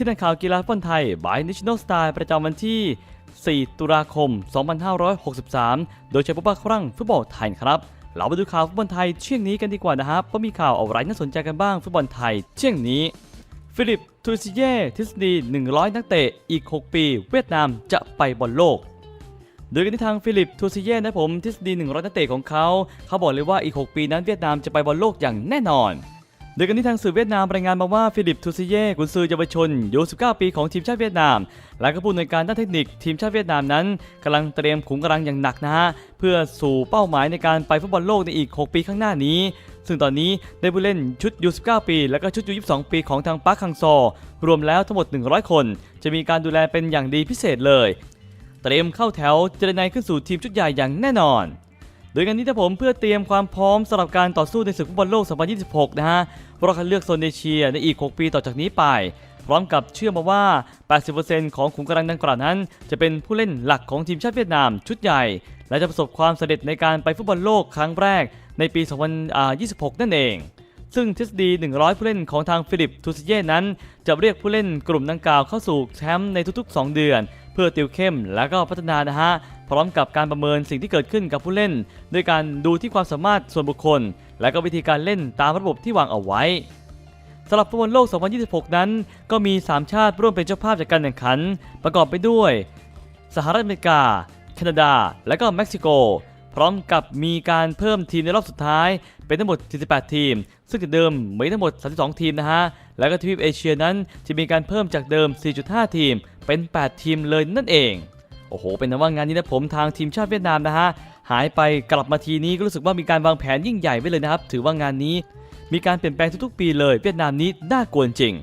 ที่นักข่าวกีฬาฟุตบอลไทย by National Style ประจำวันที่ 4 ตุลาคม 2563 โดยใช้ผู้บักครั่งฟุตบอลไทยครับเราไปดูข่าวฟุตบอลไทยเที่ยงนี้กันดีกว่านะครับว่ามีข่าวอะไรน่าสนใจกันบ้างฟุตบอลไทยเที่ยงนี้ ฟิลิปทูซิเย่ทฤษฎี 100 นักเตะอีก 6 ปี เวียดนามจะไปบอลโลก โดยกันที่ทางฟิลิปทูซิเย่นะผมทฤษฎี 100 นักเตะของเขา เขาบอกเลยว่าอีก 6 ปีนั้นเวียดนามจะไปบอลโลกอย่างแน่นอน โดยกันที่ทางสื่อเวียดนามรายงานมาว่าฟิลิปทูซิเย่กุนซือเยาวชนอายุ19 ปีของทีมชาติเวียดนาม และก็ผู้อำนวยการด้านเทคนิคทีมชาติเวียดนามนั้นกำลังเตรียมขุมกำลังอย่างหนักนะฮะเพื่อสู่เป้าหมายในการไปฟุตบอลโลกในอีก 6 ปีข้างหน้านี้ ซึ่งตอนนี้ได้ผู้เล่นชุดยู19ปี และก็ชุดยู22 ปีของทางปาร์คคังซอ รวมแล้วทั้งหมด 100 คน จะมีการดูแลเป็นอย่างดีพิเศษเลย เตรียมเข้าแถวเจรนายขึ้นสู่ทีมชุดใหญ่อย่างแน่นอน ดยการนี้ถ้าผมเพื่อเตรียมความพร้อมสำหรับการต่อสู้ในศึกฟุตบอลโลก 2026 นะฮะเรอบคัดเลือกโซนเอเชียในอีก 6 ปีต่อจากนี้ไป พร้อมกับเชื่อมาว่า 80%ของขุมกำลังดังกล่าวนั้น จะเป็นผู้เล่นหลักของทีมชาติเวียดนามชุดใหญ่ และจะประสบความสำเร็จในการไปฟุตบอลโลกครั้งแรกในปี 2026 นั่นเองซึ่งทฤษฎี 100 ผู้เล่นของทางฟิลิป ทูซิเย่นั้น จะเรียกผู้เล่นกลุ่มดังกล่าวเข้าสู่แชมป์ในทุกๆ 2 เดือน พื่อติวเข้มและก็พัฒนานะฮะพร้อมกับการประเมินสิ่งที่เกิดขึ้นกับผู้เล่น ด้วยการดูที่ความสามารถส่วนบุคคล และก็วิธีการเล่นตามระบบที่วางเอาไว้สำหรับฟุตบอลโลก 2026 นั้น ก็มี 3 ชาติร่วมเป็นเจ้าภาพจากการแข่งขัน ประกอบไปด้วย สหรัฐอเมริกา แคนาดา และก็เม็กซิโก พร้อมกับมีการเพิ่มทีมในรอบสุดท้าย เป็นทั้งหมด 48 ทีม ซึ่งจากเดิมมีทั้งหมด 32 ทีมนะฮะ แล้วก็ทวีปเอเชียนั้นจะมีการเพิ่มจากเดิม 4.5 ทีม เป็น 8 ทีมเลยนั่นเอง โอ้โห เป็นนะว่างานนี้นะผมทางทีมชาติเวียดนามนะฮะหายไปกลับมาทีนี้ก็รู้สึกว่ามีการวางแผนยิ่งใหญ่ไว้เลยนะครับ ถือว่างานนี้ มีการเปลี่ยนแปลงทุกๆ ปีเลยเวียดนามนี้น่ากลัวจริง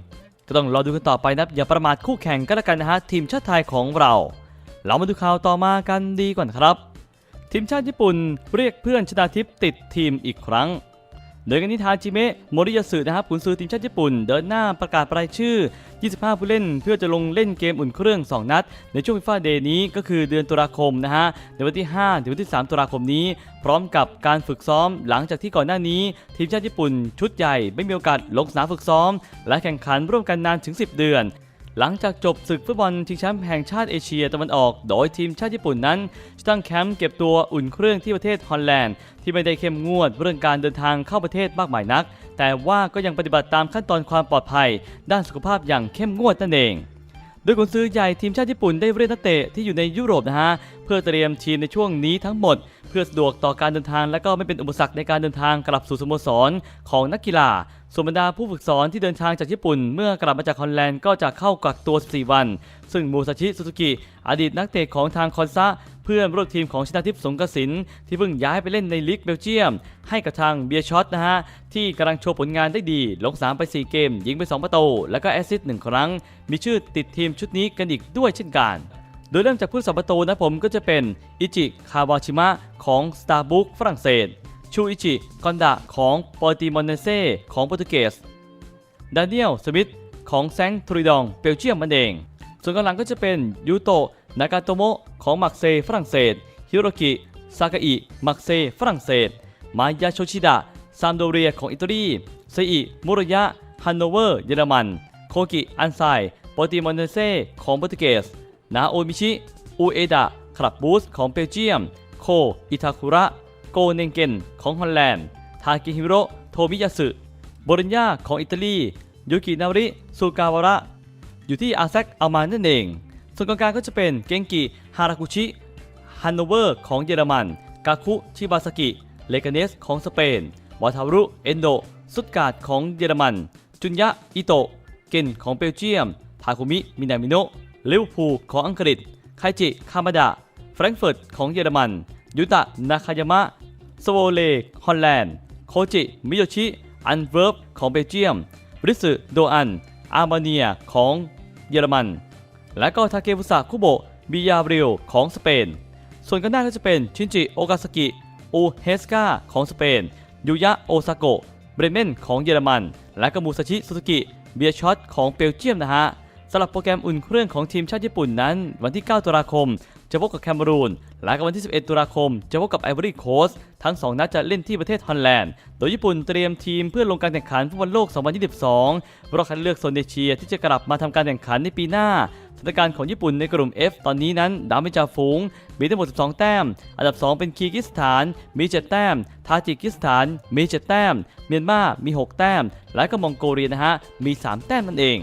ก็ต้องรอดูกันต่อไปนะอย่าประมาทคู่แข่งก็แล้วกันนะฮะทีมชาติไทยของเรา เรามาดูข่าวต่อมากันดีกว่าครับ ทีมชาติญี่ปุ่นเรียกเพื่อนชนาทิพย์ติดทีมอีกครั้ง โดยกันนิทาจิเมะโมริยาสึนะครับกุนซือทีมชาติญี่ปุ่น เดินหน้าประกาศรายชื่อ 25 ผู้เล่นเพื่อจะลงเล่นเกมอุ่นเครื่อง 2 นัด ในช่วงฟีฟ่าเดย์นี้ก็คือเดือนตุลาคมนะฮะในวันที่ 5 ถึงวันที่ 3 ตุลาคมนี้ พร้อมกับการฝึกซ้อม หลังจากที่ก่อนหน้านี้ ทีมชาติญี่ปุ่น ชุดใหญ่ไม่มีโอกาสลงสนามฝึกซ้อม และแข่งขันร่วมกันนานถึง 10 เดือน หลังจากจบศึกฟุตบอลชิงแชมป์แห่งชาติเอเชียตะวันออก โดยทีมชาติญี่ปุ่นนั้นจะตั้งแคมป์เก็บตัวอุ่นเครื่องที่ประเทศฮอลแลนด์ ที่ไม่ได้เข้มงวดเรื่องการเดินทางเข้าประเทศมากมายนัก แต่ว่าก็ยังปฏิบัติตามขั้นตอนความปลอดภัย ด้านสุขภาพอย่างเข้มงวดนั่นเองโดยกุนซือใหญ่ทีมชาติญี่ปุ่นได้เรียกนักเตะที่อยู่ในยุโรปนะฮะ เพื่อเตรียมทีมในช่วงนี้ทั้งหมด พื่อสะดวกต่อการเดินทาง และก็ไม่เป็นอุปสรรคในการเดินทางกลับสู่สโมสรของนักกีฬา ส่วนบรรดาผู้ฝึกสอนที่เดินทางจากญี่ปุ่น เมื่อกลับมาจากฮอลแลนด์ก็จะเข้ากักตัว 14 วัน ซึ่งมูซาชิสุซุกิ อดีตนักเตะของทางคอนซะเพื่อนร่วมทีมของชนาทิพย์สงกสินที่เพิ่งย้ายไปเล่นในลีกเบลเยียม ให้กับทางเบียช็อตนะฮะ ที่กำลังโชว์ผลงานได้ดี ลงสามไป 4 เกม ยิงไป 2 ประตู แล้วก็แอสซิสต์หนึ่งครั้ง มีชื่อติดทีมชุดนี้กันอีกด้วยเช่นกัน ดยเริ่มจากผู้สับประตูนะผมก็จะเป็นอิจิคาวาชิมะของ s t a r b u c k ฝรั่งเศส ชูอิจิกอนดะของปอติมอนเนเซ่ของโปรตุเกสดานิเอลสมิธของแซงทริดองเบลเยียมมันเอง ส่วนกองหลังก็จะเป็นยูโตะนากาโตโมะของมักเซฝรั่งเศส ฮิโรกิซากาอิมักเซฝรั่งเศส มายาโชชิดะซามโดเรียของอิตาลีเซอิมุรยะฮันโนเวอร์เยอรมัน โคกิอันไซโปรติมอนเนเซ่ของโปรตุเกส นาโอมิชิอูเอดะคลับบูสของเบลเยียม โค อิทาคุระ โกเนงเกนของฮอลแลนด์ ทากิฮิโรโทมิยาสึโบรินญาของอิตาลี ยูกินาริซูกาวาระ อยู่ที่อาแซกอัลมานนั่นเอง ส่วนกองกลางก็จะเป็นเกงกิ ฮารากุชิ ฮันโนเวอร์ของเยอรมัน กาคุ ชิบาสกิ เลกาเนสของสเปนวาทารุ เอนโด สุดการ์ดของเยอรมัน จุนยะ อิโตะ เกนของเบลเยียม ทาคุมิ มินามิโนะ ลิเวอร์พูลของอังกฤษ ไคจิคามาดะ แฟรงก์เฟิร์ตของเยอรมัน ยุตะนาคายามะสโวเลฮอลแลนด์ โคจิ มิโยชิ อันเวิร์บของเบลเยียมริสึโดอัน อาร์มาเนียของเยอรมัน และก็ทาเกฟุสะคุโบะบิยาบริลของสเปน ส่วนกันหน้าก็จะเป็นชินจิ โอกาสกิ อูเฮสกาของสเปน ยูยะ โอซาโกะเบรเมนของเยอรมัน และก็มูซาชิ สุซุกิ เบียช็อตของเบลเยียมนะฮะำหรับโปรแกรมอุ่นเครื่องของทีมชาติญี่ปุ่นนั้น วันที่ 9 ตุลาคม จะพบกับแคนารูน และก็วันที่ 11 ตุลาคม จะพบกับไอวอรี่โคสทั้ง 2 นัดจะเล่นที่ประเทศฮอลแลนด์ โดยญี่ปุ่นเตรียมทีมเพื่อลงการแข่งขันฟุตบอลโลก 2022รอบคัดเลือกโซนเอเชียที่จะกลับมาทำการแข่งขันในปีหน้า นการของญี่ปุ่นในกลุ่ม F ตอนนี้นั้นดาวไม่จ่าฝูง มีทั้งหมด 12 แต้ม อันดับ 2 เป็นคีร์กิสถาน มี 7 แต้ม ทาจิกิสถาน มี 7 แต้ม เมียนมา มี 6 แต้ม และก็มองโกเลียนะฮะ มี 3 แต้มนั่นเอง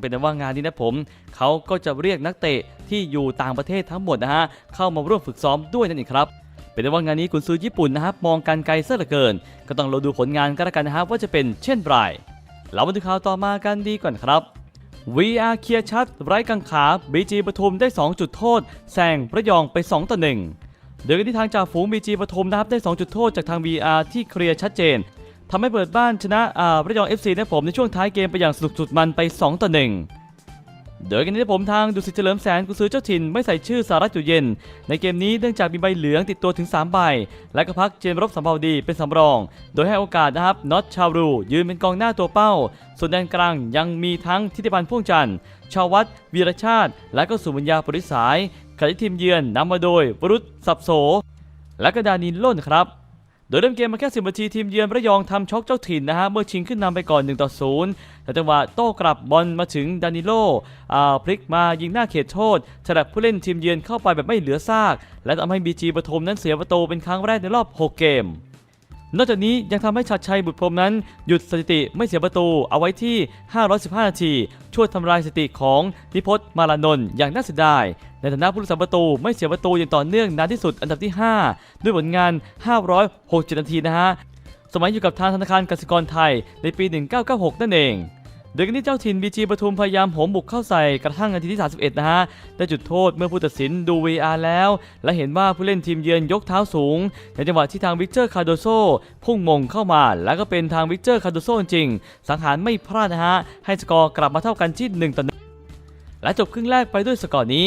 เป็นแต่ว่างานนี้นะผม เขาก็จะเรียกนักเตะที่อยู่ต่างประเทศทั้งหมดนะฮะ เข้ามาร่วมฝึกซ้อมด้วยนั่นเองครับเป็นแต่ว่างานนี้กุนซือญี่ปุ่นนะครับมองการไกลเสียเหลือเกิน ก็ต้องเราดูผลงานกันแล้วกันนะครับว่าจะเป็นเช่นไรเรามาดูข่าวต่อมากันดีก่อนครับ VR เคลียร์ชัด ไร้กังขาบีจีปทุมได้ 2 จุดโทษแซงระยองไป 2 ต่อ 1 เดยกันที่ทางจ่าฝูงบีจีปทุมนะครับได้ 2 จุดโทษจากทาง VR ที่เคลียร์ชัดเจนทำให้เปิดบ้านชนะอ่าระยอง FC นะผมในช่วงท้ายเกมไปอย่างสนุกสุดมันไป 2 ต่อ 1 โดยกันที่ผมทางดุสิตเฉลิมแสนกุซื้อเจ้าถิ่นไม่ใส่ชื่อสารัตอยู่เย็น ในเกมนี้เนื่องจากมีใบเหลืองติดตัวถึง 3 ใบ และก็พักเจนรบสัมภาวดีเป็นสำรอง โดยให้โอกาสนะครับน็อตชาวรูยืนเป็นกองหน้าตัวเป้า ส่วนแดนกลางยังมีทั้งทิติพันธ์พ่วงจันทร์ชาววัดวีรชาติ และก็สุมัญญาปริสายขณะที่ทีมเยือนนำมาโดยวรุษสับโส และก็ดานินล่นครับ โดยเริ่มเกมมาแค่10นาทีทีมเยือนระยองทำช็อกเจ้าถิ่นนะฮะเมื่อชิงขึ้นนำไปก่อน1ต่อ0แต่จังหวะโต้กลับบอลมาถึงดานิโลอ่าพลิกมายิงหน้าเขตโทษฉลับผู้เล่นทีมเยือนเข้าไปแบบไม่เหลือซาก และทำให้บีจีปฐมนั้นเสียประตูเป็นครั้งแรกในรอบ 6 เกม นอกจากนี้ยังทำให้ชัดชัยบุตรพรหมนั้น หยุดสถิติไม่เสียประตูเอาไว้ที่ 515 นาที ช่วยทำลายสถิติของนิพจน์มารานนท์อย่างน่าเสียดาย ในฐานะผู้รักษาประตูไม่เสียประตูอย่างต่อเนื่องนานที่สุดอันดับที่ 5 ด้วยผลงาน 567 นาทีนะฮะ สมัยอยู่กับทางธนาคารกสิกรไทยในปี 1996 นั่นเอง โดยกันที่เจ้าถิ่นบีจีปทุมพยายามโหมบุกเข้าใส่กระทั่งนาทีที่ 31 นะฮะ ได้จุดโทษเมื่อผู้ตัดสินดู VR แล้ว และเห็นว่าผู้เล่นทีมเยือนยกเท้าสูง ในจังหวะที่ทางวิกเตอร์คาโดโซพุ่งมงเข้ามา แล้วก็เป็นทางวิกเตอร์คาโดโซจริง สังหารไม่พลาดนะฮะ ให้สกอร์กลับมาเท่ากันที่1ต่อ1และจบครึ่งแรกไปด้วยสกอร์นี้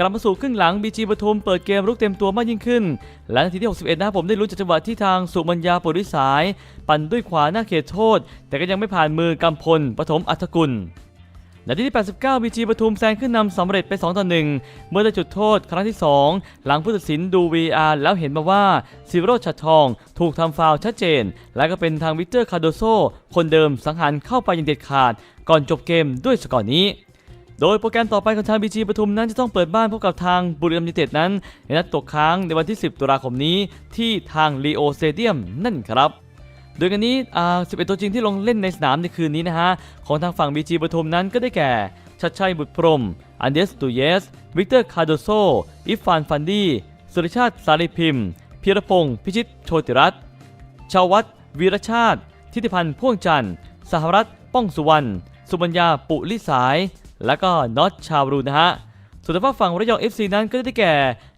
กลับมาสู่ครึ่งหลังบีจีปทุมเปิดเกมรุกเต็มตัวมากยิ่งขึ้น และนาทีที่ 61 นะครับผมได้รู้จากจังหวะที่ทางสุมัญญาปุริสาย ปั่นด้วยขวาหน้าเขตโทษ แต่ก็ยังไม่ผ่านมือกำพลปฐมอัฐกุลนาทีที่ 89 บีจีปทุมแซงขึ้นนำสำเร็จไป 2 ต่อ 1 เมื่อได้จุดโทษครั้งที่ 2 หลังผู้ตัดสินดู VR แล้วเห็นมาว่าซิโรชัดทอง ถูกทำฟาวชัดเจน และก็เป็นทางวิกเตอร์คาโดโซ คนเดิมสังหารเข้าไปอย่างเด็ดขาด ก่อนจบเกมด้วยสกอร์นี้ โดยโปรแกรมต่อไปของทางบีจีปทุมนั้นจะต้องเปิดบ้านพบกับทางบุรีรัมย์ยูไนเต็ดนั้น ในนัดตกค้างในวันที่ 10 ตุลาคมนี้ที่ทางลีโอสเตเดียมนั่นครับโดยกันนี้ 11 ตัวจริงที่ลงเล่นในสนามในคืนนี้นะฮะ ของทางฝั่งบีจีปทุมนั้นก็ได้แก่ ชัดชัยบุตรพรม อันเดสตูเยส วิกเตอร์คาโดโซ อิฟฟานฟันดี้ สุริชาติสารีพิมพ์พีรพงศ์พิชิตโชติรัตน์ชาววัดวีรชาติ ทิติพันธ์พ่วงจันทร์ สหรัฐ ป้องสุวรรณ สุบัญญาปุลิสาย และก็น็อตชาวรูนะฮะ ส่วนทางฝั่งระยอง FC นั้นก็ได้แก่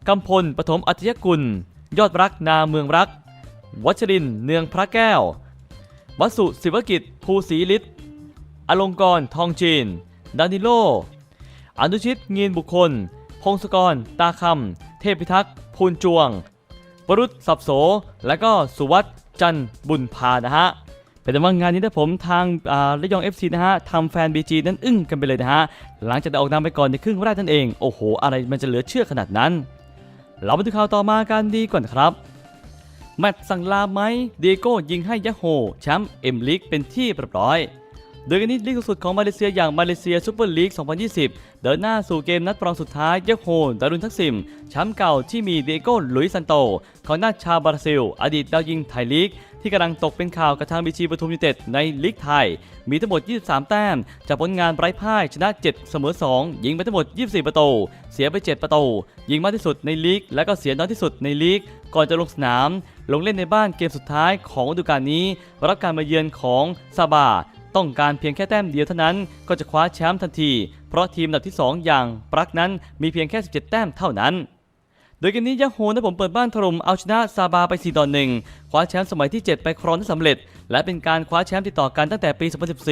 กำพลปฐมอัจยกุล ยอดรักนาเมืองรัก วัชรินเนืองพระแก้ว วัสุศิวกิจภูศรีฤทธิ์อลงกรณ์ทองจีน ดานิโล อนุชิตเงียนบุคคล พงศกร ตาคำ เทพพิทักษ์พูนจวง วรุษสับโส และก็สุวัตจันบุญพานะฮะ เป็นแต่ว่างานนี้นะผมทางระยอง FC นะฮะทำแฟน BG นั้นอึ้งกันไปเลยนะฮะ หลังจากออกนำไปก่อนในครึ่งแรกนั่นเอง โอ้โห อะไรมันจะเหลือเชื่อขนาดนั้น เรามาดูข่าวต่อมากันดีก่อนครับแมตช์สั่งลาไหมเดโก้ยิงให้ยะโฮแชมป์เอ็มลีกเป็นที่เรียบร้อยโดยกันนี้ลีกสุดของมาเลเซียอย่างมาเลเซียซูเปอร์ลีก 2020 เดินหน้าสู่เกมนัดรองสุดท้ายยะโฮดารุนทักซิมแชมป์เก่าที่มีเดโก้หลุยซันโตของหน้าชาบราซิล อดีตดาวยิงไทยลีก ที่กำลังตกเป็นข่าวกับทางบีจีปทุมยูเต็ดในลีกไทย มีทั้งหมด 23 แต้ม จากผลงานไร้พ่ายชนะ 7 เสมอ 2 ยิงไปทั้งหมด 24 ประตู เสียไป 7 ประตู ยิงมากที่สุดในลีก และก็เสียน้อยที่สุดในลีก ก่อนจะลงสนาม ลงเล่นในบ้านเกมสุดท้ายของฤดูกาลนี้ รับการมาเยือนของซาบาต้องการเพียงแค่แต้มเดียวเท่านั้นก็จะคว้าแชมป์ทันที เพราะทีมอันดับที่ 2 อย่างปรักนั้นมีเพียงแค่ 17 แต้มเท่านั้น โดยเกมนี้ยะโฮนะผมเปิดบ้านถล่มเอาชนะซาบาไป 4 ต่อ 1 คว้าแชมป์สมัยที่ 7 ไปครองได้สำเร็จ และเป็นการคว้าแชมป์ติดต่อกันตั้งแต่ปี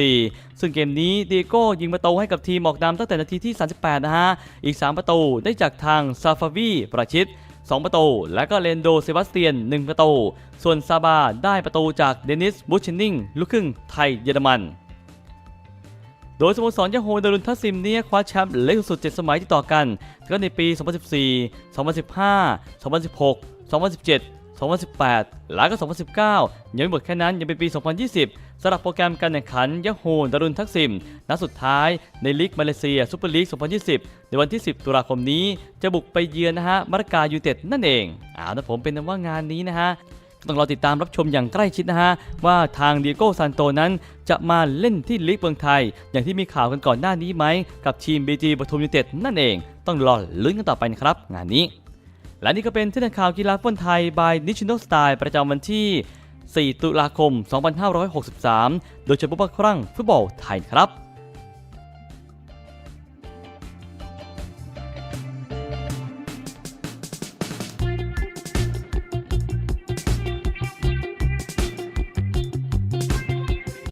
2014 ซึ่งเกมนี้เดโก้ยิงประตูให้กับทีมออกนำตั้งแต่นาทีที่ 38 นะฮะ อีก 3 ประตูได้จากทางซาฟาวีประชิด2 ประตู และก็เลนโดเซบาสเตียน 1 ประตู ส่วนซาบาได้ประตูจากเดนิสบูชินนิงลูกครึ่งไทยเยอรมัน โดยสโมสรยาโฮดารุนทัสซิมเนี่ยคว้าแชมป์เล็กสุด 7 สมัยที่ต่อกันก็ในปี 2014 2015 2016 2017 2018 และก็ 2019 ยังไม่หมดแค่นั้นยังเป็นปี 2020 สำหรับโปรแกรมการแข่งขันยาโฮดารุนทักซิมนัดสุดท้ายในลีกมาเลเซียซูเปอร์ลีก 2020 ในวันที่ 10 ตุลาคมนี้ จะบุกไปเยือนนะฮะมารากายูไนเต็ดนั่นเองเอานะผมเป็นว่างานนี้นะฮะ ต้องรอติดตามรับชมอย่างใกล้ชิดนะฮะ ว่าทางเดียโก้ซานโตนั้นจะมาเล่นที่ลีกเมืองไทย อย่างที่มีข่าวกันก่อนหน้านี้ไหม กับทีม BG ปทุมยูไนเต็ดนั่นเอง ต้องรอลุ้นกันต่อไปนะครับ งานนี้ และนี่ก็เป็นที่นักข่าวกีฬาฟุตบอลไทย by National Style ประจำวันที่ 4 ตุลาคม 2563 โดยเฉพาะครั้งฟุตบอลไทยครับ